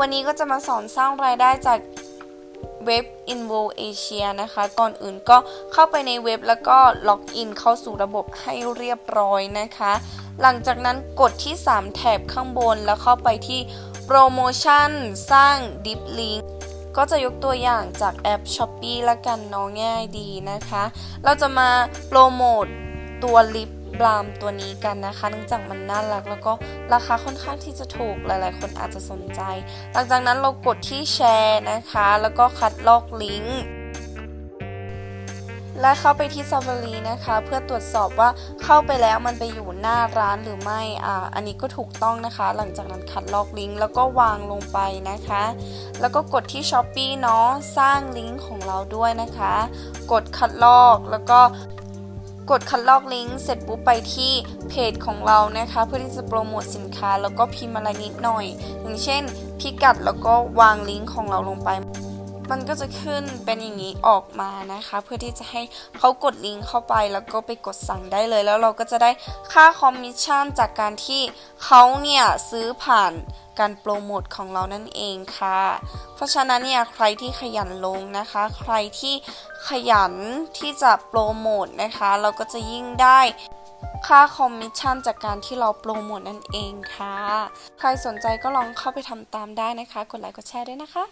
วันนี้ก็จะมาสอนสร้างรายได้จากเว็บ Invo Asia นะคะ ก่อนอื่นก็เข้าไปในเว็บแล้วก็ล็อกอินเข้าสู่ระบบให้เรียบร้อยนะคะ หลังจากนั้นกดที่ 3 แถบข้างบนแล้วเข้าไปที่โปรโมชั่นสร้าง Deep Link ก็จะยกตัวอย่างจากแอป s h o p e e ละกันน้องง่ายดีนะคะ เราจะมาโปรโมตตัวลิป บลามตัวนี้กันนะคะเนื่องจากมันน่ารัก แล้วก็ราคาค่อนข้างที่จะถูกหลาย ๆ คนอาจจะสนใจ หลังจากนั้นเรากดที่แชร์นะคะ แล้วก็คัดลอกลิงก์และเข้าไปที่ s a v a r y นะคะ เพื่อตรวจสอบว่าเข้าไปแล้วมันไปอยู่หน้าร้านหรือไม่อ่าอันนี้ก็ถูกต้องนะคะ หลังจากนั้นคัดลอกลิงก์แล้วก็วางลงไปนะคะ แล้วก็กดที่ s h o p e e เนาะสร้างลิงก์ของเราด้วยนะคะ กดคัดลอกแล้วก็ กดคัดลอกลิงก์เสร็จปุ๊บไปที่เพจของเรานะคะ เพื่อที่จะโปรโมทสินค้าแล้วก็พิมพ์อะไรนิดหน่อย อย่างเช่นพิกัดแล้วก็วางลิงก์ของเราลงไป มันก็จะขึ้นเป็นอย่างนี้ออกมานะคะ เพื่อที่จะให้เขากดลิงก์เข้าไปแล้วก็ไปกดสั่งได้เลย แล้วเราก็จะได้ค่าคอมมิชชั่นจากการที่เขาเนี่ยซื้อผ่านการโปรโมทของเรานั่นเองค่ะ เพราะฉะนั้นเนี่ยใครที่ขยันลงนะคะ ใครที่ขยันที่จะโปรโมทนะคะ เราก็จะยิ่งได้ค่าคอมมิชชั่นจากการที่เราโปรโมทนั่นเองค่ะ ใครสนใจก็ลองเข้าไปทำตามได้นะคะ กดไลค์กดแชร์ด้วยนะคะ